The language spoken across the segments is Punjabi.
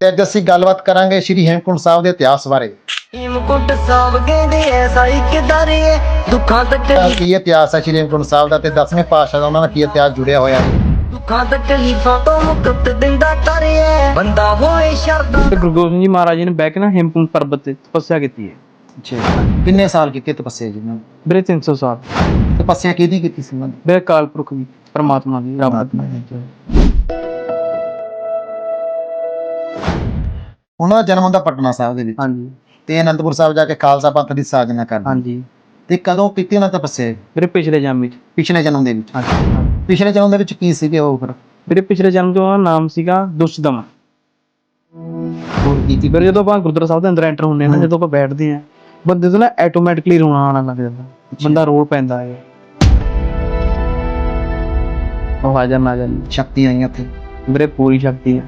ਤੇ ਅੱਜ ਅਸੀਂ ਗੱਲਬਾਤ ਕਰਾਂਗੇ ਸ਼੍ਰੀ ਹੇਮਕੁੰਟ ਸਾਹਿਬ ਦੇ ਇਤਿਹਾਸ ਬਾਰੇ। ਹਿਮਕੁੰਟ ਸਾਹਿਬ ਕਹਿੰਦੇ ਐਸਾ ਇੱਕ ਦਰ ਏ? ਦੁੱਖਾਂ ਤਾਂ ਤਕਲੀਫ ਕੀ ਇਤਿਹਾਸ ਹੈ ਸ਼੍ਰੀ ਹੇਮਕੁੰਟ ਸਾਹਿਬ ਦਾ ਤੇ 10ਵੇਂ ਪਾਤਸ਼ਾਹ ਦਾ ਉਹਨਾਂ ਦਾ ਕੀ ਇਤਿਹਾਸ ਜੁੜਿਆ ਹੋਇਆ? ਹੈ ਦੁੱਖਾਂ ਤਕਲੀਫਾਂ ਤੋਂ ਮੁਕਤ ਦਿੰਦਾ ਤਰ ਏ। ਬੰਦਾ ਹੋਏ ਸ਼ਰਦਾ ਤੇ ਗੁਰੂ ਗੋਬਿੰਦ ਸਿੰਘ ਜੀ ਮਹਾਰਾਜ ਜੀ ਨੇ ਬਹਿ ਕੇ ਨਾ ਹੇਮਕੁੰਟ ਪਰਬਤ ਤੇ ਤਪੱਸਿਆ ਕੀਤੀ ਹੈ। ਕਿੰਨੇ ਸਾਲ ਕੀਤੇ ਤਪੱਸਿਆ ਜੀ ਨੇ? ਵੀਰੇ 300 ਸਾਲ। ਤਪੱਸਿਆ ਕਿਹਦੀ ਕੀਤੀ ਸੀ ਉਹਨਾਂ ਨੇ? ਵੀਰੇ ਅਕਾਲ ਪੁਰਖ ਦੀ ਪਰਮਾਤਮਾ ਦੀ। ਰੱਬ ਦੀ ਉਹਨਾਂ ਦਾ ਜਨਮ ਹੁੰਦਾ ਪਟਨਾ ਸਾਹਿਬ ਦੇ ਵਿੱਚ। ਹਾਂਜੀ। ਤੇ ਅਨੰਦਪੁਰ ਸਾਹਿਬ ਜਾ ਕੇ ਖਾਲਸਾ ਪੰਥ ਦੀ ਸਾਜਨਾ ਕਰਦੇ ਹਾਂਜੀ। ਤੇ ਕਦੋਂ ਕੀਤੀ ਉਹਨਾਂ ਤਪੱਸਿਆ ਵੀਰੇ ਪਿਛਲੇ ਜਨਮ ਵਿੱਚ। ਪਿਛਲੇ ਜਨਮ ਦੇ ਵਿੱਚ। ਹਾਂਜੀ। ਪਿਛਲੇ ਜਨਮ ਦੇ ਵਿੱਚ ਕੀ ਸੀਗੇ ਉਹ ਫਿਰ? ਵੀਰੇ ਪਿਛਲੇ ਜਨਮ ਦਾ ਨਾਮ ਸੀਗਾ ਦੁਸ਼ਦਮ। ਵੀਰੇ ਜਦੋਂ ਆਪਾਂ ਗੁਰਦੁਆਰਾ ਸਾਹਿਬ ਦੇ ਅੰਦਰ ਐਂਟਰ ਹੁੰਦੇ ਹਾਂ ਨਾ। ਜਦੋਂ ਆਪਾਂ ਬੈਠਦੇ ਹਾਂ ਬੰਦੇ ਤੋਂ ਨਾ ਆਟੋਮੈਟਿਕਲੀ ਰੋਣਾ ਆਉਣ ਲੱਗ ਜਾਂਦਾ। ਬੰਦਾ ਰੋ ਪੈਂਦਾ ਹੈ। ਉਹ ਆ ਜਾਣਾ। ਜਾਨ ਸ਼ਕਤੀਆਂ ਆਈਆਂ ਤੇ ਵੀਰੇ ਪੂਰੀ ਸ਼ਕਤੀ ਹੈ।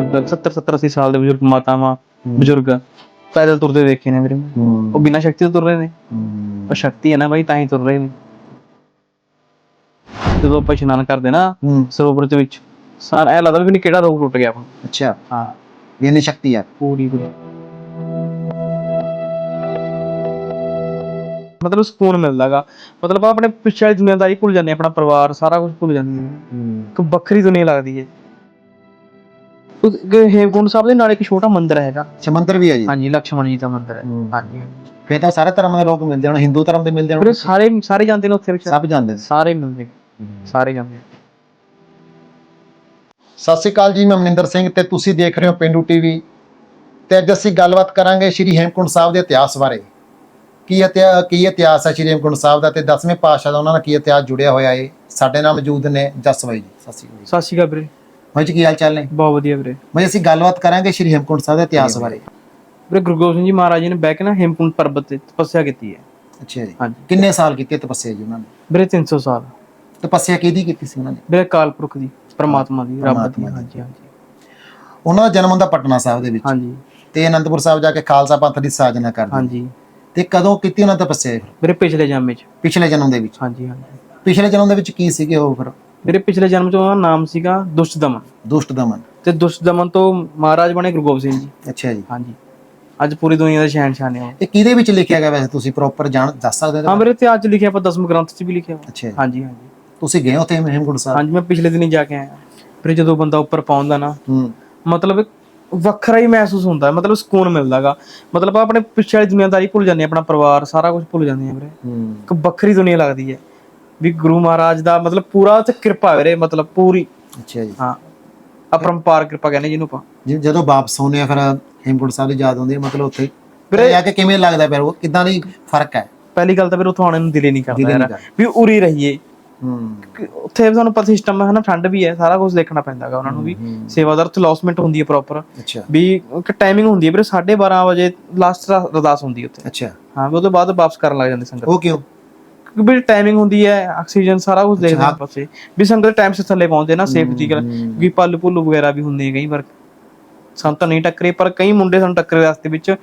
70 70 80 ਸਾਲ ਦੇ ਬਜ਼ੁਰਗ ਮਾਤਾਵਾਂ ਬਜ਼ੁਰਗ ਪੈਦਲ ਤੁਰਦੇ ਦੇਖੇ ਨੇ ਵੀਰੇ। ਮੈਂ। ਉਹ ਬਿਨਾਂ ਸ਼ਕਤੀ ਤੋਂ ਤੁਰ ਰਹੇ ਨੇ। ਉਹ ਸ਼ਕਤੀ ਹੈ ਨਾ ਬਾਈ ਤਾਂ ਹੀ ਤੁਰ ਰਹੇ ਨੇ। ਜਦੋਂ ਆਪਾਂ ਇਸ਼ਨਾਨ ਕਰਦੇ ਨਾ ਹੂੰ। ਸਰੋਵਰ ਦੇ ਵਿੱਚ ਸਾਰਾ ਐ ਲੱਗਦਾ ਵੀ ਨਹੀਂ ਕਿਹੜਾ ਰੋਗ ਟੁੱਟ ਗਿਆ ਆਪਾਂ ਅੱਛਾ। ਹਾਂ। ਇਹਨੇ ਸ਼ਕਤੀ ਆ ਪੂਰੀ ਪੂਰੀ ਮਤਲਬ ਸਕੂਨ ਮਿਲਦਾਗਾ। ਮਤਲਬ ਆਪਾਂ ਆਪਣੇ ਪਿੱਛੇ ਵਾਲੀ ਦੁਨੀਆਦਾਰੀ ਭੁੱਲ ਜਾਂਦੇ ਹਾਂ, ਆਪਣਾ ਪਰਿਵਾਰ ਸਾਰਾ ਕੁਝ ਭੁੱਲ ਜਾਂਦੇ ਹਾਂ। ਇੱਕ ਵੱਖਰੀ ਦੁਨੀਆ ਲੱਗਦੀ ਹੈ। ਹੇਮਕੁੰਡ ਸਾਹਿਬ ਦੇ ਨਾਲ ਇੱਕ ਛੋਟਾ ਮੰਦਿਰ ਹੈਗਾ। ਸਮੁੰਦਰ ਵੀ ਹੈ ਜੀ। ਹਾਂਜੀ ਲਕਸ਼ਮਣ ਜੀ ਦਾ ਮੰਦਿਰ ਹੈ। ਹਾਂਜੀ। ਫੇਰ ਤਾਂ ਸਾਰੇ ਧਰਮ ਦੇ ਲੋਕ ਮਿਲਦੇ ਹਨ ਹਿੰਦੂ ਧਰਮ ਦੇ ਮਿਲਦੇ ਹਨ ਸਾਰੇ ਸਾਰੇ ਜਾਂਦੇ ਨੇ ਉੱਥੇ ਸਭ ਜਾਂਦੇ ਸੀ। ਸਾਰੇ ਮਿਲਦੇ। ਸਾਰੇ ਜਾਂਦੇ ਸਤਿ ਸ਼੍ਰੀ ਅਕਾਲ ਜੀ ਮੈਂ ਮਨਿੰਦਰ ਸਿੰਘ ਤੇ ਤੁਸੀਂ ਦੇਖ ਰਹੇ ਹੋ ਪਿੰਡੂ ਟੀਵੀ। ਤੇ ਅੱਜ ਅਸੀਂ ਗੱਲਬਾਤ ਕਰਾਂਗੇ ਸ਼੍ਰੀ ਹੇਮਕੁੰਟ ਸਾਹਿਬ ਦੇ ਇਤਿਹਾਸ ਬਾਰੇ। ਕੀ ਇਤਿਹਾ- ਕੀ ਇਤਿਹਾਸ ਹੈ ਸ਼੍ਰੀ ਹੇਮਕੁੰਟ ਸਾਹਿਬ ਦਾ ਤੇ 10ਵੇਂ ਪਾਤਸ਼ਾਹ ਦਾ ਉਹਨਾਂ ਨਾਲ ਕੀ ਇਤਿਹਾਸ ਜੁੜਿਆ ਹੋਇਆ ਹੈ? ਸਾਡੇ ਨਾਲ ਮੌਜੂਦ ਨੇ ਜਸਵਾਈ ਜੀ। ਸਤਿ ਸ਼੍ਰੀ ਅਕਾਲ ਸਤਿ ਸ਼੍ਰੀ ਅਕਾਲ ਵੀਰੇ। ਜੀ ਕੀ ਹਾਲ ਚਾਲ ਨੇ? ਬਹੁਤ ਵਧੀਆ ਵੀਰੇ। ਬਾਈ ਅਸੀਂ ਗੱਲਬਾਤ ਕਰਾਂਗੇ ਸ਼੍ਰੀ ਹੇਮਕੁੰਟ ਸਾਹਿਬ ਦੇ ਇਤਿਹਾਸ ਬਾਰੇ। ਵੀਰੇ ਗੁਰੂ ਗੋਬਿੰਦ ਸਿੰਘ ਜੀ ਮਹਾਰਾਜ ਜੀ ਨੇ ਬਹਿ ਕੇ ਨਾ ਹੇਮਕੁੰਟ ਪਰਬਤ ਤੇ ਤਪੱਸਿਆ ਕੀਤੀ ਹੈ। ਅੱਛਾ ਜੀ। ਹਾਂਜੀ। ਕਿੰਨੇ ਸਾਲ ਕੀਤੀ ਤਪੱਸਿਆ ਜੀ ਉਹਨਾਂ ਨੇ? ਵੀਰੇ 300 ਸਾਲ। ਤਪੱਸਿਆ ਕਿਹਦੀ ਕੀਤੀ ਸੀ ਉਹਨਾਂ ਨੇ? ਵੀਰੇ ਅਕਾਲ ਪੁਰਖ ਦੀ ਪਰਮਾਤਮਾ ਦੀ ਰੱਬ ਦੀ। ਹਾਂਜੀ ਹਾਂਜੀ। ਉਹਨਾਂ ਦਾ ਜਨਮ ਹੁੰਦਾ ਪਟਨਾ ਸਾਹਿਬ ਦੇ ਵਿੱਚ। ਹਾਂਜੀ। ਤੇ ਅਨੰਦਪੁਰ ਸਾਹਿਬ ਜਾ ਕੇ ਖਾਲਸਾ ਪੰਥ ਦੀ ਸਾਜਨਾ ਕਰਦੇ। ਹਾਂਜੀ। ਤੇ ਕਦੋਂ ਕੀਤੀ ਉਹਨਾਂ ਤਪੱਸਿਆ? ਵੀਰੇ ਪਿਛਲੇ ਜਨਮ ਵਿੱਚ। ਪਿਛਲੇ ਜਨਮ ਦੇ ਵਿੱਚ। ਹਾਂਜੀ ਹਾਂਜੀ। ਪਿਛਲੇ ਜਨਮ ਦੇ ਵਿੱਚ ਕੀ ਸੀਗੇ ਉਹ ਫਿਰ? ਵੀਰੇ ਪਿਛਲੇ ਜਨਮ ਚ ਉਹਦਾ ਨਾਮ ਸੀਗਾ ਦੁਸ਼ਟ ਦਮਨ। ਤੇ ਦੁਸ਼ਦਮਨ ਤੋਂ ਮਹਾਰਾਜ ਬਣੇ ਗੁਰੂ ਗੋਬਿੰਦ ਸਿੰਘ ਜੀ। ਅੱਛਾ ਜੀ। ਹਾਂਜੀ। ਅੱਜ ਪੂਰੀ ਦੁਨੀਆ ਦੇ ਸ਼ਹਿਨशाह ਨੇ ਉਹ। ਇਹ ਕਿਹਦੇ ਵਿੱਚ ਲਿਖਿਆ ਗਿਆ ਵੈਸੇ ਤੁਸੀਂ ਪ੍ਰੋਪਰ ਜਾਣ ਦੱਸ ਸਕਦੇ ਹੋ? ਹਾਂ ਵੀਰੇ ਇਤਿਹਾਸ ਚ ਲਿਖਿਆ ਆਪਾਂ ਦਸਮ ਗ੍ਰੰਥ ਚ ਵੀ ਲਿਖਿਆ ਹੋਇਆ। ਅੱਛਾ। ਹਾਂਜੀ ਹਾਂਜੀ। ਤੁਸੀਂ ਗਏ ਉੱਥੇ ਹੇਮਕੁੰਟ ਸਾਹਿਬ? ਹਾਂਜੀ ਮੈਂ ਪਿਛਲੇ ਦਿਨੀ ਜਾ ਕੇ ਆਇਆ। ਫਿਰ ਜਦੋਂ ਬੰਦਾ ਉੱਪਰ ਪਹੁੰਚਦਾ ਨਾ ਹੂੰ। ਮਤਲਬ ਵੱਖਰਾ ਹੀ ਮਹਿਸੂਸ ਹੁੰਦਾ ਹੈ, ਮਤਲਬ ਸਕੂਨ ਮਿਲਦਾਗਾ। ਮਤਲਬ ਆਪਾਂ ਆਪਣੇ ਪਿੱਛੇ ਵਾਲੀ ਦੁਨੀਆਦਾਰੀ ਭੁੱਲ ਜਾਂਦੇ ਹਾਂ, ਆਪਣਾ ਪਰਿਵਾਰ ਸਾਰਾ ਕੁਝ ਭੁੱਲ ਜਾਂਦੇ ਆ ਵੀਰੇ। ਹੂੰ। ਇੱਕ ਵੱਖਰੀ ਦੁਨੀਆ ਲੱਗਦੀ ਹੈ। ਵੀ ਗੁਰੂ ਮਹਾਰਾਜ ਦਾ ਮਤਲਬ ਪੂਰਾ ਉੱਥੇ ਕਿਰਪਾ ਵੀਰੇ ਮਤਲਬ ਪੂਰੀ। ਅੱਛਾ ਜੀ। ਹਾਂ। ਅਪਰੰਪਾਰ ਕਿਰਪਾ ਕਹਿੰਦੇ ਜਿਹਨੂੰ ਆਪਾਂ। ਜਦੋਂ ਵਾਪਸ ਆਉਂਦੇ ਆ ਫਿਰ ਹੇਮਕੁੰਟ ਸਾਹਿਬ ਦੀ ਯਾਦ ਆਉਂਦੀ ਹੈ ਮਤਲਬ ਉੱਥੇ। ਵੀਰੇ ਜਾ ਕੇ ਕਿਵੇਂ ਲੱਗਦਾ ਫਿਰ? ਉਹ ਕਿਦਾਂ ਦੀ ਫ਼ਰਕ ਹੈ? ਪਹਿਲੀ ਗੱਲ ਤਾਂ ਫਿਰ ਉੱਥੋਂ ਆਉਣ ਨੂੰ ਦਿਲ ਨਹੀਂ ਕਰਦਾ ਯਾਰ। ਵੀ ਉਰੀ ਰਹੀਏ। ਹੂੰ। ਉੱਥੇ ਵੀ ਤੁਹਾਨੂੰ ਪਤਾ ਸਿਸਟਮ ਹੈ ਨਾ ਠੰਡ ਵੀ ਹੈ ਸਾਰਾ ਕੁਝ ਦੇਖਣਾ ਪੈਂਦਾਗਾ ਉਹਨਾਂ ਨੂੰ ਵੀ। ਸੇਵਾਦਾਰ ਉੱਥੇ ਲੌਸਮੈਂਟ ਹੁੰਦੀ ਹੈ ਪ੍ਰੋਪਰ ਅੱਛਾ। ਵੀ ਇੱਕ ਟਾਈਮਿੰਗ ਹੁੰਦੀ ਹੈ ਵੀਰੇ 12:30 ਵਜੇ ਲਾਸਟ ਅਰਦਾਸ ਹੁੰਦੀ ਹੈ ਉੱਥੇ। ਅੱਛਾ। ਹਾਂ ਵੀ ਉਹਦੇ ਬਾਅਦ ਵਾਪਸ ਕਰਨ ਲੱਗ ਜਾਂਦੇ ਸੰਗਤ। ਉਹ ਕਿਉਂ? ਕਿਉਂਕਿ ਵੀ ਟਾਈਮਿੰਗ ਹੁੰਦੀ ਹੈ ਆਕਸੀਜਨ ਸਾਰਾ ਕੁਝ ਦੇਖਦੇ। ਆ ਪਾਸੇ ਵੀ ਸੰਗਤ ਟਾਈਮ ਸਿਰ ਥੱਲੇ ਪਹੁੰਚਦੇ ਨਾ ਸੇਫਟੀ ਕਰ ਵੀ ਪੱਲ ਪੁੱਲ ਵਗੈਰਾ ਵੀ ਹੁੰਦੇ ਕਈ ਵਾਰ। ਸਾਨੂੰ ਤਾਂ ਨਹੀਂ ਟੱਕਰੇ ਪਰ ਕਈ ਮੁੰਡੇ ਸਾਨੂੰ ਟੱਕਰੇ ਰਸਤੇ ਵਿੱਚ।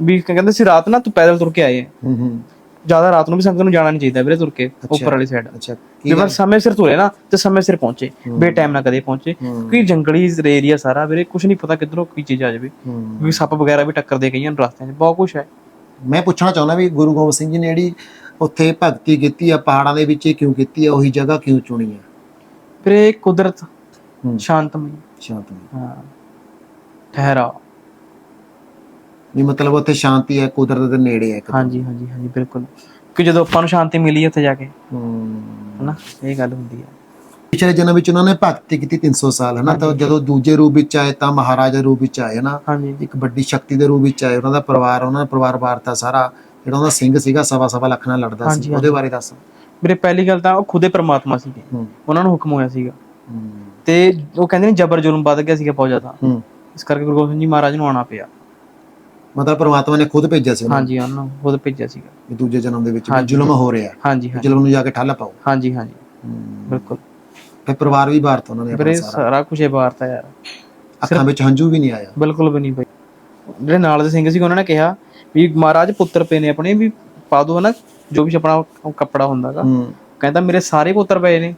ਵੀ ਕਹਿੰਦੇ ਸੀ ਰਾਤ ਨਾ ਤੂੰ ਪੈਦਲ ਤੁਰ ਕੇ ਆਏ। ਹੂੰ ਹੂੰ। ਜ਼ਿਆਦਾ ਰਾਤ ਨੂੰ ਵੀ ਸੰਗਤ ਨੂੰ ਜਾਣਾ ਨਹੀਂ ਚਾਹੀਦਾ ਵੀਰੇ ਤੁਰ ਕੇ ਉੱਪਰ ਵਾਲੀ ਸਾਈਡ ਅੱਛਾ ਵੀ ਵਾਰ ਸਮੇਂ ਸਿਰ ਤੁਰੇ ਨਾ ਤੇ ਸਮੇਂ ਸਿਰ ਪਹੁੰਚੇ। ਬੇ ਟਾਈਮ ਨਾ ਕਦੇ ਪਹੁੰਚੇ। ਕਿਉਂਕਿ ਜੰਗਲੀ ਏਰੀਆ ਸਾਰਾ ਵੀਰੇ ਕੁਝ ਨਹੀਂ ਪਤਾ ਕਿੱਧਰੋਂ ਕੀ ਚੀਜ਼ ਆ ਜਾਵੇ। ਵੀ ਸੱਪ ਵਗੈਰਾ ਵੀ ਟੱਕਰਦੇ ਕਈਆਂ ਨੂੰ ਰਸਤਿਆਂ 'ਚ ਬਹੁਤ ਕੁਝ ਹੈ। ਮੈਂ ਪੁੱਛਣਾ ਚਾਹੁੰਦਾ ਵੀ ਗੁਰੂ ਗੋਬਿੰਦ ਸਿੰਘ ਜੀ ਨੇ ਜਿਹੜੀ ਉੱਥੇ ਭਗਤੀ ਕੀਤੀ ਆ ਪਹਾੜਾਂ ਦੇ ਵਿੱਚ ਇਹ ਕਿਉਂ ਕੀਤੀ ਆ ਉਹੀ ਜਗ੍ਹਾ ਕਿਉਂ ਚੁਣੀ ਆ? ਫਿਰ ਇਹ ਕੁਦਰਤ ਹੂੰ। ਸ਼ਾਂਤਮਈ। ਸ਼ਾਂਤੀ ਹਾਂ। ਠਹਿਰਾ ਵੀ ਮਤਲਬ ਉੱਥੇ ਸ਼ਾਂਤੀ ਹੈ ਕੁਦਰਤ ਦੇ ਨੇੜੇ ਹੈ ਇੱਕ ਹਾਂਜੀ ਹਾਂਜੀ ਹਾਂਜੀ ਬਿਲਕੁਲ। ਕਿ ਜਦੋਂ ਆਪਾਂ ਨੂੰ ਸ਼ਾਂਤੀ ਮਿਲੀ ਉੱਥੇ ਜਾ ਕੇ ਹੂੰ। ਹਨਾ ਇਹ ਗੱਲ ਹੁੰਦੀ ਹੈ ਪਿਛਲੇ ਜਨਮ ਵਿੱਚ ਉਹਨਾਂ ਨੇ ਭਗਤੀ ਕੀਤੀ 300 ਸਾਲ ਹਨਾ ਤਾਂ ਜਦੋਂ ਦੂਜੇ ਰੂਪ ਵਿੱਚ ਆਏ ਤਾਂ ਮਹਾਰਾਜਾ ਰੂਪ ਵਿੱਚ ਆਏ ਹਨਾ। ਹਾਂਜੀ। ਇੱਕ ਵੱਡੀ ਸ਼ਕਤੀ ਦੇ ਰੂਪ ਵਿੱਚ ਆਏ ਉਹਨਾਂ ਦਾ ਪਰਿਵਾਰ ਉਹਨਾਂ ਦਾ ਪਰਿਵਾਰ ਵਾਰਤਾ ਸਾਰਾ ਜਿਹੜਾ ਉਹਦਾ ਸਿੰਘ ਸੀਗਾ ਸਵਾ ਸਵਾ ਲੱਖ ਨਾਲ ਲੜਦਾ ਹਾਂਜੀ, ਸੀ ਹਾਂਜੀ। ਉਹਦੇ ਬਾਰੇ ਦੱਸ। ਵੀਰੇ ਪਹਿਲੀ ਗੱਲ ਤਾਂ ਉਹ ਖੁਦੇ ਪ੍ਰਮਾਤਮਾ ਸੀਗੇ। ਹੂੰ। ਉਹਨਾਂ ਨੂੰ ਹੁਕਮ ਹੋਇਆ ਸੀਗਾ। ਹੂੰ। ਤੇ ਉਹ ਕਹਿੰਦੇ ਨੇ ਜਬਰ ਜ਼ੁਲਮ ਵੱਧ ਗਿਆ ਸੀਗਾ ਬਹੁਤ ਜ਼ਿਆਦਾ। ਹੂੰ। ਇਸ ਕਰਕੇ ਗੁਰੂ ਗੋਬਿੰਦ ਸਿੰਘ ਜੀ ਮਹਾਰਾਜ ਨੂੰ ਆਉਣਾ ਪਿਆ। ਮਤਲਬ ਪ੍ਰਮਾਤਮਾ ਨੇ ਖੁਦ ਭੇਜਿਆ ਸੀ ਉਹਨਾਂ? ਹਾਂਜੀ ਉਹਨਾਂ ਨੂੰ ਖੁਦ ਭੇਜਿਆ ਸੀਗਾ। ਵੀ ਦੂਜੇ ਜਨਮ ਦੇ ਵਿੱਚ ਵੀ ਹਾਂਜੀ। ਜ਼ੁਲਮ ਹੋ ਰਿਹਾ। ਹਾਂਜੀ ਹਾਂਜੀ। ਜ਼ੁਲਮ ਨੂੰ ਜਾ ਕੇ ਠੱਲ ਪਾਓ। ਹਾਂਜੀ ਹਾਂਜੀ। ਹੂੰ। ਬਿਲਕੁਲ। ਫਿਰ ਪਰਿਵਾਰ ਵੀ ਬਾਰਤ ਉਹਨਾਂ ਨੇ ਆਪਣਾ ਸਾਰਾ। ਸਾਰਾ ਕੁਝ ਇਹ ਵਾਰਤਾ ਯਾਰ। ਅੱਖਾਂ ਵਿੱਚ ਹੰਝੂ ਵੀ ਨਹੀਂ ਆਇਆ। ਬਿਲਕੁਲ ਵੀ ਨਹੀਂ ਬਈ। ਜਿਹੜੇ ਨਾਲ ਦੇ ਸਿੰਘ ਸੀ ਉਹਨਾਂ ਨੇ ਕਿਹਾ ਵੀ ਮਹਾਰਾਜ ਪੁੱਤਰ ਪਏ ਨੇ ਆਪਣੇ ਵੀ ਪਾ ਦੋ ਹਨਾ ਜੋ ਵੀ ਆਪਣਾ ਕੱਪੜਾ ਹੁੰਦਾਗਾ। ਕਹਿੰਦਾ ਮੇਰੇ ਸਾਰੇ ਪੁੱਤਰ ਪਏ ਨੇ।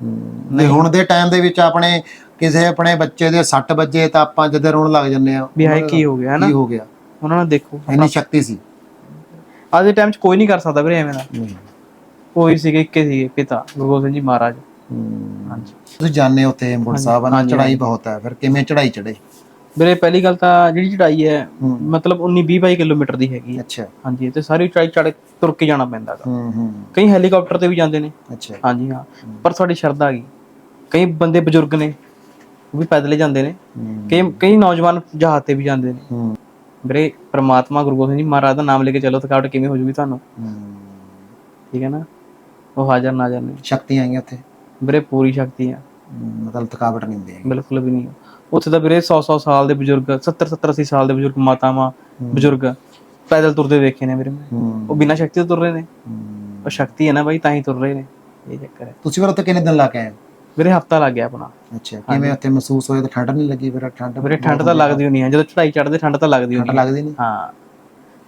ਨਹੀਂ। ਹੁਣ ਦੇ ਟਾਈਮ ਦੇ ਵਿੱਚ ਆਪਣੇ ਕਿਸੇ ਆਪਣੇ ਬੱਚੇ ਦੇ 60 ਵੱਜੇ ਤਾਂ ਆਪਾਂ ਜਦੋਂ ਰੋਣ ਲੱਗ ਜੰਨੇ ਆ ਵੀ ਹਾਏ ਕੀ ਹੋ ਗਿਆ ਹੈ ਨਾ ਕੀ ਹੋ ਗਿਆ? ਉਹਨਾਂ ਨੂੰ ਦੇਖੋ ਇੰਨੀ ਸ਼ਕਤੀ ਸੀ। ਅੱਜ ਦੇ ਟਾਈਮ 'ਚ ਕੋਈ ਨਹੀਂ ਕਰ ਸਕਦਾ ਵੀਰੇ ਐਵੇਂ ਦਾ। ਕੋਈ ਸੀਗੇ ਇੱਕੇ ਸੀਗੇ ਪਿਤਾ ਗੁਰੂ ਸਿੰਘ ਜੀ ਮਹਾਰਾਜ। ਹਾਂਜੀ। ਤੁਸੀਂ ਜਾਣਦੇ ਹੋ ਉੱਥੇ ਹੇਮਕੁੰਟ ਸਾਹਿਬ ਆ ਨਾ ਹਾਂਜੀ, ਚੜਾਈ ਬਹੁਤ ਹੈ ਫਿਰ ਕਿਵੇਂ ਚੜਾਈ ਚੜੇ ਵੀਰੇ ਪਹਿਲੀ ਗੱਲ ਤਾਂ ਜਿਹੜੀ ਚੜਾਈ ਹੈ। ਮਤਲਬ 19 20 22 ਕਿਲੋਮੀਟਰ ਦੀ ਹੈਗੀ ਹੈ। ਅੱਛਾ। ਹਾਂਜੀ ਤੇ ਸਾਰੀ ਚੜਾਈ ਚੜ ਤੁਰ ਕੇ ਜਾਣਾ ਪੈਂਦਾ ਹੂੰ ਹੂੰ। ਕਈ ਹੈਲੀਕਾਪਟਰ ਤੇ ਵੀ ਜਾਂਦੇ ਨੇ। ਅੱਛਾ। ਹਾਂਜੀ ਹਾਂ। ਪਰ ਤੁਹਾਡੀ ਸ਼ਰਧਾ ਆ ਗਈ ਕਈ ਬੰਦੇ ਬਜ਼ੁਰਗ ਨੇ ਉਹ ਵੀ ਪੈਦਲ ਹੀ ਜਾਂਦੇ ਨੇ। ਕਈ ਕਈ ਨੌਜਵਾਨ ਜਹਾਜ਼ ਤੇ ਵੀ ਜਾਂਦੇ ਨੇ। ਹੂੰ। ਵੀਰੇ ਪ੍ਰਮਾਤਮਾ ਗੁਰੂ ਗੋਬਿੰਦ ਸਿੰਘ ਜੀ ਮਹਾਰਾਜ ਦਾ ਨਾਮ ਲੈ ਕੇ ਚੱਲੋ ਥਕਾਵਟ ਕਿਵੇਂ ਹੋ ਜੂਗੀ ਤੁਹਾਨੂੰ? ਹੂੰ। ਠੀਕ ਹੈ ਨਾ? ਉਹ ਹਾਜ਼ਰ ਨੇ ਸ਼ਕਤੀਆਂ ਆਈਆਂ ਉੱਥੇ। ਵੀਰੇ ਪੂਰੀ ਸ਼ਕਤੀ ਆ। ਮਤਲਬ ਥਕਾਵਟ ਨਹੀਂ ਹੁੰਦੀ। ਬਿਲਕੁਲ ਵੀ ਨਹੀਂ। ਉੱਥੇ ਤਾਂ ਵੀਰੇ 100 100 ਸਾਲ ਦੇ ਬਜ਼ੁਰਗ 70 70 80 ਸਾਲ ਦੇ ਬਜ਼ੁਰਗ ਮਾਤਾਵਾਂ ਬਜ਼ੁਰਗ ਪੈਦਲ ਤੁਰਦੇ ਵੇਖੇ ਨੇ ਵੀਰੇ। ਮੈਂ। ਉਹ ਬਿਨਾਂ ਸ਼ਕਤੀ ਤੋਂ ਤੁਰ ਰਹੇ ਨੇ। ਉਹ ਸ਼ਕਤੀ ਹੈ ਨਾ ਬਾਈ ਤਾਂ ਹੀ ਤੁਰ ਰਹੇ ਨੇ। ਇਹ ਚੱਕਰ ਹੈ। ਤੁਸੀਂ ਫਿਰ ਉੱਥੇ ਕਿੰਨੇ ਦਿਨ ਲਾ ਕੇ ਆਏ? ਵੀਰੇ ਹਫਤਾ ਲੱਗ ਗਿਆ ਆਪਣਾ। ਅੱਛਾ ਕਿਵੇਂ ਉੱਥੇ ਮਹਿਸੂਸ ਹੋਇਆ? ਤਾਂ ਠੰਡ ਨਹੀਂ ਲੱਗੀ ਫਿਰ ਠੰਡ ਵੀਰੇ ਠੰਡ ਤਾਂ ਲੱਗਦੀ ਹੋਣੀ ਹੈ। ਜਦੋਂ ਚੜਾਈ ਚੜਦੇ ਠੰਡ ਤਾਂ ਲੱਗਦੀ ਹੋਣੀ ਹੈ। ਲੱਗਦੀ ਨਹੀਂ? ਹਾਂ।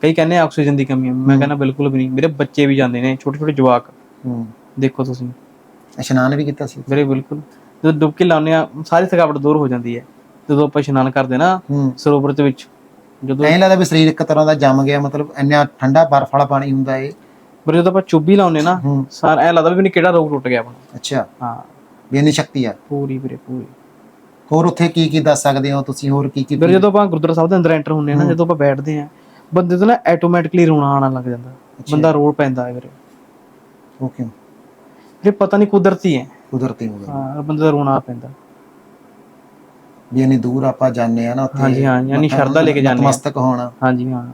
ਕਈ ਕਹਿੰਦੇ ਆਕਸੀਜਨ ਦੀ ਕਮੀ ਹੈ। ਮੈਂ ਕਹਿੰਦਾ ਬਿਲਕੁਲ ਵੀ ਨਹੀਂ। ਮੇਰੇ ਬੱਚੇ ਵੀ ਜਾਂਦੇ ਨੇ ਛੋਟੇ ਛੋਟੇ ਜਵਾਕ। ਹੂੰ। ਦੇਖੋ ਤੁਸੀਂ। ਇਸ਼ਨਾਨ ਵੀ ਕੀਤਾ ਸੀ? ਵੀਰੇ ਬਿਲਕੁਲ। ਜਦੋਂ ਡੁਬਕੀ ਲਾਉਂਦੇ ਆ ਸਾਰੀ ਥਕਾਵਟ ਦੂਰ ਹੋ ਜਾਂਦੀ ਹੈ। ਜਦੋਂ ਆਪਾਂ ਇਸ਼ਨਾਨ ਕਰਦੇ ਨਾ ਹੂੰ। ਸਰੋਵਰ ਦੇ ਵਿੱਚ ਜਦੋਂ ਐਂ ਲੱਗਦਾ ਵੀ ਸਰੀਰ ਇੱਕ ਤਰ੍ਹਾਂ ਦਾ ਜੰਮ ਗਿਆ ਮਤਲਬ ਇੰਨਾ ਠੰਡਾ ਬਰਫ ਵਾਲਾ ਪਾਣੀ ਹੁੰਦਾ ਏ ਵੀਰੇ ਜਦੋਂ ਆਪਾਂ ਚੁੱਭੀ ਲਾਉਂਦੇ ਨਾ ਹੂੰ। ਸਾਰਾ ਐ ਲੱਗਦਾ ਵੀ ਨਹੀਂ ਕਿਹੜਾ ਰੋਗ ਟੁੱਟ ਗਿਆ ਆਪਣਾ ਅੱਛਾ। ਹਾਂ। ਵੀ ਇੰਨੀ ਸ਼ਕਤੀ ਆ। ਪੂਰੀ ਵੀਰੇ ਪੂਰੀ। ਹੋਰ ਉੱਥੇ ਕੀ ਕੀ ਦੱਸ ਸਕਦੇ ਹੋ ਤੁਸੀਂ? ਹੋਰ ਕੀ ਕੀ ਵੀਰੇ ਜਦੋਂ ਆਪਾਂ ਗੁਰਦੁਆਰਾ ਸਾਹਿਬ ਦੇ ਅੰਦਰ ਐਂਟਰ ਹੁੰਦੇ ਆ ਨਾ ਜਦੋਂ ਆਪਾਂ ਬੈਠਦੇ ਆ ਬੰਦੇ ਤੋਂ ਨਾ ਆਟੋਮੈਟਿਕਲੀ ਰੋਣਾ ਆਉਣਾ ਲੱਗ ਜਾਂਦਾ। ਬੰਦਾ ਰੋ ਪੈਂਦਾ ਹੈ ਵੀਰੇ। ਓਕੇ ਜੇ ਪਤਾ ਨਹੀਂ ਕੁਦਰਤੀ ਹੈ। ਕੁਦਰਤੀ ਹੋ ਗਿਆ ਹਾਂ ਬੰਦੇ ਦਾ ਰੋਣਾ ਪੈਂਦਾ। ਵੀ ਇੰਨੀ ਦੂਰ ਆਪਾਂ ਜਾਂਦੇ ਆ ਨਾ ਉੱਥੇ ਹਾਂਜੀ, ਹਾਂ, ਯਾਨੀ ਸ਼ਰਧਾ ਲੈ ਕੇ ਜਾਂਦੇ ਆ। ਮਸਤਕ ਹੋਣਾ। ਹਾਂਜੀ ਹਾਂ।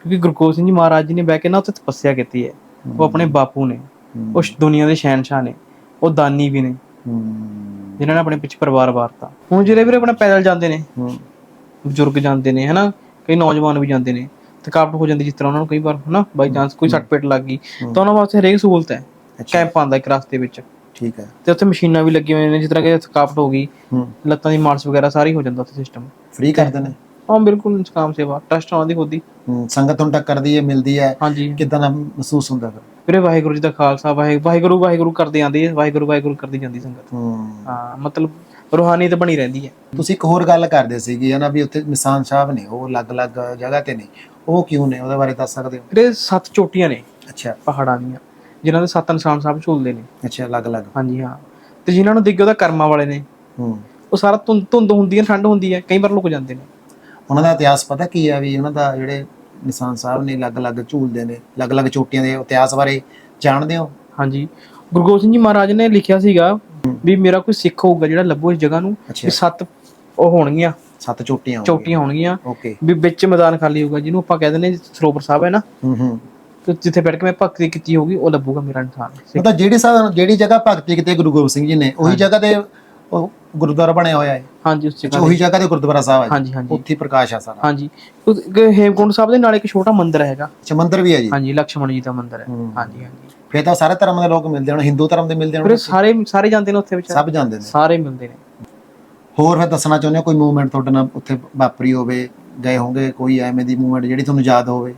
ਕਿਉਂਕਿ ਗੁਰੂ ਗੋਬਿੰਦ ਸਿੰਘ ਜੀ ਮਹਾਰਾਜ ਜੀ ਨੇ ਬਹਿ ਕੇ ਨਾ ਉੱਥੇ ਤਪੱਸਿਆ ਕੀਤੀ ਹੈ। ਉਹ ਆਪਣੇ ਬਾਪੂ ਨੇ ਉਹ ਸ਼- ਦੁਨੀਆ ਦੇ ਸ਼ਹਿਨशाह ਨੇ ਉਹ ਦਾਨੀ ਵੀ ਨੇ ਜਿਨ੍ਹਾਂ ਨੇ ਆਪਣੇ ਪਿੱਛੇ ਪਰਿਵਾਰ ਵਾਰਤਾ। ਹੁਣ ਜਿਹੜੇ ਵੀਰੇ ਆਪਣਾ ਪੈਦਲ ਜਾਂਦੇ ਨੇ ਬਜ਼ੁਰਗ ਜਾਂਦੇ ਨੇ ਹਨਾ ਕਈ ਨੌਜਵਾਨ ਵੀ ਜਾਂਦੇ ਨੇ ਥਕਾਵਟ ਹੋ ਜਾਂਦੀ ਜਿਸ ਤਰ੍ਹਾਂ ਉਹਨਾਂ ਨੂੰ ਕਈ ਵਾਰ ਹਨਾ ਬਾਈ ਚਾਂਸ ਕੋਈ ਸੱਟ ਪੇਟ ਲੱਗ ਗਈ ਤਾਂ ਉਹਨਾਂ ਵਾਸਤੇ ਹਰੇਕ ਸਹੂਲਤ ਹੈ। ਕੈਂਪ ਆਉਂਦਾ ਇੱਕ ਰਸਤੇ ਵਿੱਚ। ਠੀਕ ਹੈ। ਤੇ ਉੱਥੇ ਮਸ਼ੀਨਾਂ ਵੀ ਲੱਗੀਆਂ ਹੋਈਆਂ ਨੇ ਜਿਸ ਤਰ੍ਹਾਂ ਕਿ ਥਕਾਵਟ ਹੋ ਗਈ। ਹੂੰ। ਲੱਤਾਂ ਦੀ ਮਾਰਸ ਵਗੈਰਾ ਸਾਰੀ ਹੋ ਜਾਂਦਾ ਉੱਥੇ ਸਿਸਟਮ ਫ੍ਰੀ ਕਰਦੇ ਨੇ? ਹਾਂ ਬਿਲਕੁਲ ਨਿਸ਼ਕਾਮ ਸੇਵਾ ਟਰਸਟ ਉਹਨਾਂ ਦੀ ਖੁਦ ਹੀ ਹੂੰ ਸੰਗਤ ਨੂੰ ਟੱਕਰਦੀ ਹੈ ਮਿਲਦੀ ਹੈ। ਹਾਂਜੀ। ਕਿਦਾਂ ਦਾ ਮਹਿਸੂਸ ਹੁੰਦਾ ਫਿਰ? ਵੀਰੇ ਵਾਹਿਗੁਰੂ ਜੀ ਦਾ ਖਾਲਸਾ ਵਾਹਿ- ਵਾਹਿਗੁਰੂ ਵਾਹਿਗੁਰੂ ਕਰਦੇ ਆਂਦੀ ਵਾਹਿਗੁਰੂ ਵਾਹਿਗੁਰੂ ਕਰਦੀ ਜਾਂਦੀ ਸੰਗਤ। ਹੂੰ। ਹਾਂ ਮਤਲਬ ਰੂਹਾਨੀਅਤ ਬਣੀ ਰਹਿੰਦੀ ਹੈ। ਤੁਸੀਂ ਇੱਕ ਹੋਰ ਗੱਲ ਕਰਦੇ ਸੀਗੇ ਹਨਾ ਵੀ ਉੱਥੇ ਨਿਸ਼ਾਨ ਸਾਹਿਬ ਨੇ ਉਹ ਅਲੱਗ-ਅਲੱਗ ਜਗ੍ਹਾ ਤੇ ਨੇ। ਉਹ ਕਿਉਂ ਨੇ? ਉਹਦੇ ਬਾਰੇ ਦੱਸ ਸਕਦੇ ਹੋ? ਵੀਰੇ ਸੱਤ ਚੋਟੀਆਂ ਨੇ ਅੱਛਾ। ਪਹਾੜਾਂ ਦੀਆਂ। ਜਿਨ੍ਹਾਂ ਦੇ ਸੱਤ ਨਿਸ਼ਾਨ ਸਾਹਿਬ ਝੂਲਦੇ ਨੇ। ਅੱਛਾ ਅਲੱਗ-ਅਲੱਗ ਹਾਂਜੀ ਹਾਂ। ਤੇ ਜਿਨ੍ਹਾਂ ਨੂੰ ਦਿੱਗੇ ਉਹਦਾ ਕਰਮਾਂ ਵਾਲੇ ਨੇ। ਹੂੰ। ਉਹ ਸਾਰਾ ਧੁੰਦ ਧੁੰਦ ਹੁੰਦੀ ਹੈ ਠੰਡ ਹੁੰਦੀ ਹੈ ਕਈ ਵਾਰ ਲੁਕ ਜਾਂਦੇ ਨੇ। ਉਹਨਾਂ ਦਾ ਇਤਿਹਾਸ ਪਤਾ ਕੀ ਆ ਵੀ ਉਹਨਾਂ ਦਾ ਜਿਹੜੇ ਨਿਸ਼ਾਨ ਸਾਹਿਬ ਨੇ ਅਲੱਗ-ਅਲੱਗ ਝੂਲਦੇ ਨੇ ਅਲੱਗ-ਅਲੱਗ ਚੋਟੀਆਂ ਦੇ ਇਤਿਹਾਸ ਬਾਰੇ ਜਾਣਦੇ ਹੋ? ਹਾਂਜੀ। ਗੁਰੂ ਗੋਬਿੰਦ ਸਿੰਘ ਜੀ ਮਹਾਰਾਜ ਨੇ ਲਿਖਿਆ ਸੀਗਾ ਵੀ ਮੇਰਾ ਕੋਈ ਸਿੱਖ ਹੋਊਗਾ ਜਿਹੜਾ ਲੱਭੋ ਇਸ ਜਗ੍ਹਾ ਨੂੰ ਵੀ ਸੱਤ ਉਹ ਹੋਣਗੀਆਂ। ਸੱਤ ਚੋਟੀਆਂ। ਚੋਟੀਆਂ ਹੋਣਗੀਆਂ। ਓਕੇ। ਵੀ ਵਿੱਚ ਮੈਦਾਨ ਖਾਲੀ ਹੋਊਗਾ ਜਿਹਨੂੰ ਆਪਾਂ ਕਹਿੰਦੇ ਨੇ ਸਰੋਵਰ ਸਾਹਿਬ ਹੈ ਨਾ। ਹੂੰ ਹੂੰ। ਤੇ ਜਿੱਥੇ ਬੈਠ ਕੇ ਮੈਂ ਭਗਤੀ ਕੀਤੀ ਹੋਊਗੀ ਉਹ ਲੱਭੂਗਾ ਮੇਰਾ ਇਨਸਾਨ। ਮਤਲਬ ਜਿਹੜੀ ਸਾ ਜਿਹੜੀ ਜਗ੍ਹਾ ਭਗਤੀ ਕੀਤੀ ਗੁਰੂ ਗੋਬਿੰਦ ਸਿੰਘ ਜੀ ਨੇ ਉਹੀ ਜਗ੍ਹਾ ਤੇ ਉਹ ਗੁਰਦੁਆਰਾ ਬਣਿਆ ਹੋਇਆ ਹੈ। ਹਾਂਜੀ ਉਸ ਜਗ੍ਹਾ ਉਹੀ ਜਗ੍ਹਾ ਤੇ ਗੁਰਦੁਆਰਾ ਸਾਹਿਬ ਹੈ। ਹਾਂਜੀ ਹਾਂਜੀ। ਉੱਥੇ ਪ੍ਰਕਾਸ਼ ਆ ਸਾਰਾ। ਹਾਂਜੀ। ਹੇਮਕੁੰਡ ਸਾਹਿਬ ਦੇ ਨਾਲ ਇੱਕ ਛੋਟਾ ਮੰਦਿਰ ਹੈਗਾ। ਅੱਛਾ ਮੰਦਿਰ ਵੀ ਹੈ ਜੀ? ਹਾਂਜੀ ਲక్ష్మణ ਜੀ ਦਾ ਮੰਦਿਰ ਹੈ। ਹਾਂਜੀ ਹਾਂਜੀ। ਫੇਰ ਤਾਂ ਸਾਰੇ ਧਰਮ ਦੇ ਲੋਕ ਮਿਲਦੇ ਹਨ ਹਿੰਦੂ ਧਰਮ ਦੇ ਮਿਲਦੇ ਹਨ ਫਿਰ ਸਾਰੇ ਸਾਰੇ ਜਾਂਦੇ ਨੇ ਉੱਥੇ ਵਿੱਚ ਸਭ ਜਾਂਦੇ ਨੇ। ਸਾਰੇ ਮਿਲਦੇ ਨੇ। ਹੋਰ ਮੈਂ ਦੱਸਣਾ ਚਾਹੁੰਦੇ ਹੋ ਕੋਈ ਮੂਵਮੈਂਟ ਤੁਹਾਡੇ ਨਾਲ ਉੱਥੇ ਵਾਪਰੀ ਹੋਵੇ ਗਏ ਹੋਗੇ ਕੋਈ ਐਵੇਂ ਦੀ ਮੂਵਮੈਂਟ ਜਿਹੜੀ ਤੁਹਾਨੂੰ ਯਾਦ ਹੋਵੇ?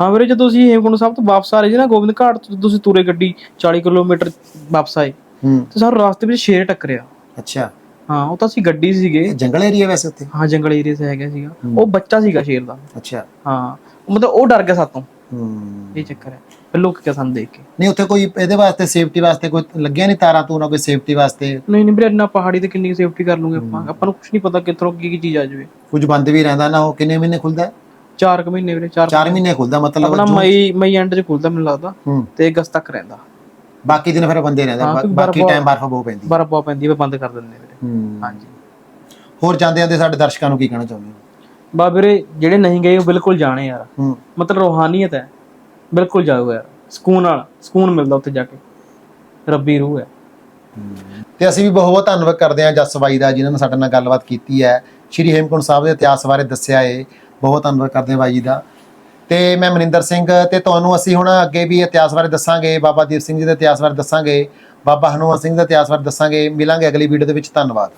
ਹਾਂ ਵੀਰੇ ਜਦੋਂ ਅਸੀਂ ਹੇਮਕੁੰਟ ਸਾਹਿਬ ਤੋਂ ਵਾਪਸ ਆ ਰਹੇ ਸੀ ਨਾ ਗੋਬਿੰਦ ਘਾਟ ਤੋਂ ਤੁਸੀਂ ਤੁਰੇ ਗੱਡੀ 40 ਕਿਲੋਮੀਟਰ ਵਾਪਸ ਆਏ ਹੂੰ। ਤੇ ਸਾਨੂੰ ਰਾਸਤੇ ਵਿੱਚ ਸ਼ੇਰ ਟੱਕਰਿਆ। ਅੱਛਾ। ਹਾਂ ਉਹ ਤਾਂ ਅਸੀਂ ਗੱਡੀ ਸੀਗੇ। ਜੰਗਲ ਏਰੀਆ ਵੈਸੇ ਉੱਥੇ? ਹਾਂ ਜੰਗਲ ਏਰੀਆ 'ਚ ਹੈਗਾ ਸੀਗਾ। ਉਹ ਬੱਚਾ ਸੀਗਾ ਸ਼ੇਰ ਦਾ। ਅੱਛਾ। ਹਾਂ ਮਤਲਬ ਉਹ ਡਰ ਗਿਆ ਸਾਤੋਂ। ਹੂੰ। ਇਹ ਚੱਕਰ ਹੈ। ਫਿਰ ਲੋਕ ਕਿਆ ਸਾਨੂੰ ਦੇਖ ਕੇ। ਨਹੀਂ ਉੱਥੇ ਕੋਈ ਇਹਦੇ ਵਾਸਤੇ ਸੇਫਟੀ ਵਾਸਤੇ ਕੋਈ ਲੱਗਿਆ ਨਹੀਂ ਤਾਰਾਂ ਤੂਰਾਂ ਕੋਈ ਸੇਫਟੀ ਵਾਸਤੇ? ਨਹੀਂ ਨਹੀਂ ਵੀਰੇ ਇੰਨਾ ਪਹਾੜੀ ਤੇ ਕਿੰਨੀ ਸੇਫਟੀ ਕਰ ਲੂਗੇ ਆਪਾਂ। ਆਪਾਂ ਨੂੰ ਕੁਝ ਨਹੀਂ ਪਤਾ ਕਿੱਥੋਂ ਕੀ ਕੀ ਚੀਜ਼ ਆ ਜਾਵੇ। ਕੁਝ ਬੰਦ ਵੀ ਰਹਿੰਦਾ ਨਾ ਉਹ ਕਿੰਨੇ ਮਹੀਨੇ ਖੁੱਲਦਾ? ਹੈ? 4 ਕੁ ਮਹੀਨੇ ਵੀਰੇ 4 ਚਾਰ ਮਹੀਨੇ ਖੁੱਲਦਾ ਮਤਲਬ ਆਪਣਾ ਮਈ ਮਈ ਐਂਡ 'ਚ ਖੁੱਲਦਾ ਮੈਨੂੰ ਲੱਗਦਾ ਹੂੰ। ਤੇ ਅਗਸਤ ਤੱਕ ਰਹਿੰਦਾ। ਬਾਕੀ ਦਿਨ ਫਿਰ ਬੰਦੇ ਰਹਿੰਦੇ ਬਾਕੀ ਟਾਈਮ ਬਰਫ਼ ਬਹੁਤ ਪੈਂਦੀ। ਬਰਫ਼ ਬਹੁਤ ਪੈਂਦੀ ਹੈ ਬੰਦ ਕਰ ਦਿੰਦੇ ਵੀਰੇ। ਹਾਂਜੀ। ਹੋਰ ਜਾਂਦੇ ਜਾਂਦੇ ਸਾਡੇ ਦਰਸ਼ਕਾਂ ਨੂੰ ਕੀ ਕਹਿਣਾ ਚਾਹੁੰਦੇ ਹੋ? ਬਾ ਵੀਰੇ ਜਿਹੜੇ ਨਹੀਂ ਗਏ ਉਹ ਬਿਲਕੁਲ ਜਾਣੇ ਯਾਰ। ਮਤਲਬ ਰੋਹਾਨੀਅਤ ਹੈ। ਬਿਲਕੁਲ ਜਾਓ ਯਾਰ। ਸਕੂਨ ਨਾਲ ਸਕੂਨ ਮਿਲਦਾ ਉੱਥੇ ਜਾ ਕੇ। ਰੱਬੀ ਰੂਹ ਹੈ। ਤੇ ਅਸੀਂ ਵੀ ਬਹੁਤ ਬਹੁਤ ਧੰਨਵਾਦ ਕਰਦੇ ਹਾਂ ਜਸ ਬਾਈ ਦਾ ਜਿਨ੍ਹਾਂ ਨੇ ਸਾਡੇ ਨਾਲ ਗੱਲਬਾਤ ਕੀਤੀ ਹੈ। ਸ਼੍ਰੀ ਹੇਮਕੁੰਟ ਸਾਹਿਬ ਦੇ ਇਤਿਹਾਸ ਬਾਰੇ ਦੱਸਿਆ ਏ। ਬਹੁਤ ਧੰਨਵਾਦ ਕਰਦੇ ਬਾਈ ਜੀ ਦਾ। ਤੇ ਮੈਂ ਮਨਿੰਦਰ ਸਿੰਘ ਤੇ ਤੁਹਾਨੂੰ ਅਸੀਂ ਹੁਣ ਅੱਗੇ ਵੀ ਇਤਿਹਾਸ ਬਾਰੇ ਦੱਸਾਂਗੇ, ਬਾਬਾ ਦੀਪ ਸਿੰਘ ਜੀ ਦੇ ਇਤਿਹਾਸ ਬਾਰੇ ਦੱਸਾਂਗੇ, ਬਾਬਾ ਹਨੂਮਾਨ ਸਿੰਘ ਦੇ ਇਤਿਹਾਸ ਬਾਰੇ ਦੱਸਾਂਗੇ। ਮਿਲਾਂਗੇ ਅਗਲੀ ਵੀਡੀਓ ਦੇ ਵਿੱਚ। ਧੰਨਵਾਦ।